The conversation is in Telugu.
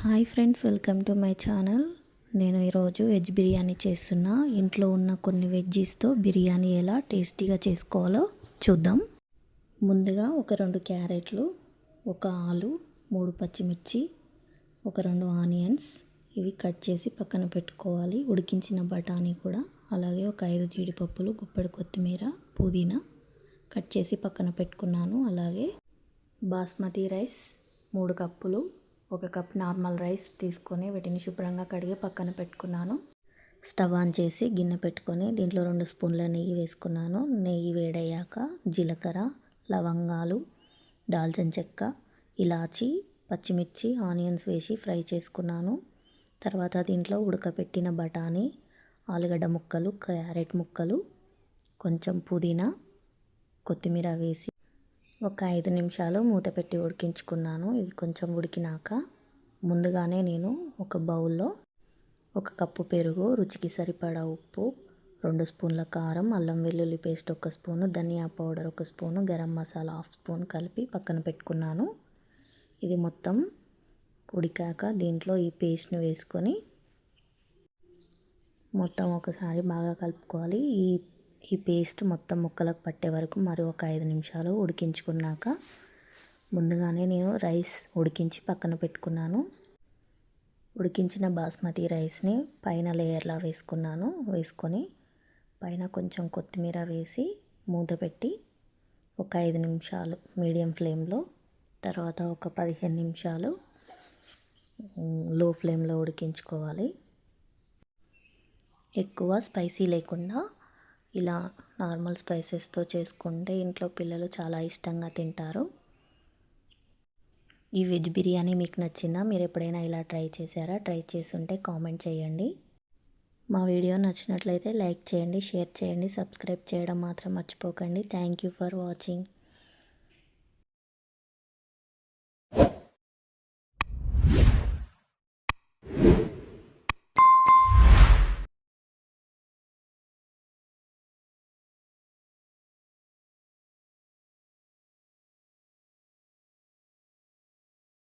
Hi friends welcome to my channel. నేను ఈరోజు వెజ్ బిర్యానీ చేస్తున్నా. ఇంట్లో ఉన్న కొన్ని వెజ్జీస్తో బిర్యానీ ఎలా టేస్టీగా చేసుకోవాలో చూద్దాం. ముందుగా ఒక రెండు క్యారెట్లు ఒక ఆలు మూడు పచ్చిమిర్చి ఒక రెండు ఆనియన్స్ ఇవి కట్ చేసి పక్కన పెట్టుకోవాలి. ఉడికించిన బఠానీ కూడా అలాగే ఒక ఐదు జీడిపప్పులు గుప్పెడు కొత్తిమీర పుదీనా కట్ చేసి పక్కన పెట్టుకున్నాను. అలాగే బాస్మతి రైస్ మూడు కప్పులు ఒక కప్ నార్మల్ రైస్ తీసుకొని వీటిని శుభ్రంగా కడిగి పక్కన పెట్టుకున్నాను. స్టవ్ ఆన్ చేసి గిన్నె పెట్టుకొని దీంట్లో రెండు స్పూన్ల నెయ్యి వేసుకున్నాను. నెయ్యి వేడయ్యాక జీలకర్ర లవంగాలు దాల్చిన చెక్క ఇలాచి పచ్చిమిర్చి ఆనియన్స్ వేసి ఫ్రై చేసుకున్నాను. తర్వాత దీంట్లో ఉడకపెట్టిన బఠానీ ఆలుగడ్డ ముక్కలు క్యారెట్ ముక్కలు కొంచెం పుదీనా కొత్తిమీర వేసి ఒక ఐదు నిమిషాలు మూత పెట్టి ఉడికించుకున్నాను. ఇది కొంచెం ఉడికినాక ముందుగానే నేను ఒక బౌల్లో ఒక కప్పు పెరుగు రుచికి సరిపడా ఉప్పు రెండు స్పూన్ల కారం అల్లం వెల్లుల్లి పేస్ట్ ఒక స్పూను ధనియా పౌడర్ ఒక spoon garam masala half spoon కలిపి పక్కన పెట్టుకున్నాను. ఇది మొత్తం ఉడికాక దీంట్లో ఈ పేస్ట్ని వేసుకొని మొత్తం ఒకసారి బాగా కలుపుకోవాలి. ఈ ఈ పేస్ట్ మొత్తం ముక్కలకు పట్టే వరకు మరి ఒక ఐదు నిమిషాలు ఉడికించుకున్నాక ముందుగానే నేను రైస్ ఉడికించి పక్కన పెట్టుకున్నాను. ఉడికించిన బాస్మతి రైస్ని పైన లేయర్లా వేసుకున్నాను. వేసుకొని పైన కొంచెం కొత్తిమీర వేసి మూత పెట్టి ఒక ఐదు నిమిషాలు మీడియం ఫ్లేమ్లో తర్వాత ఒక పదిహేను నిమిషాలు లో ఫ్లేమ్లో ఉడికించుకోవాలి. ఎక్కువ స్పైసీ లేకుండా ఇలా నార్మల్ స్పైసెస్తో చేసుకుంటే ఇంట్లో పిల్లలు చాలా ఇష్టంగా తింటారు. ఈ వెజ్ బిర్యానీ మీకు నచ్చిందా? మీరు ఎప్పుడైనా ఇలా ట్రై చేశారా? ట్రై చేసుంటే కామెంట్ చేయండి. మా వీడియో నచ్చినట్లయితే లైక్ చేయండి షేర్ చేయండి సబ్స్క్రైబ్ చేయడం మాత్రం మర్చిపోకండి. Thank you for watching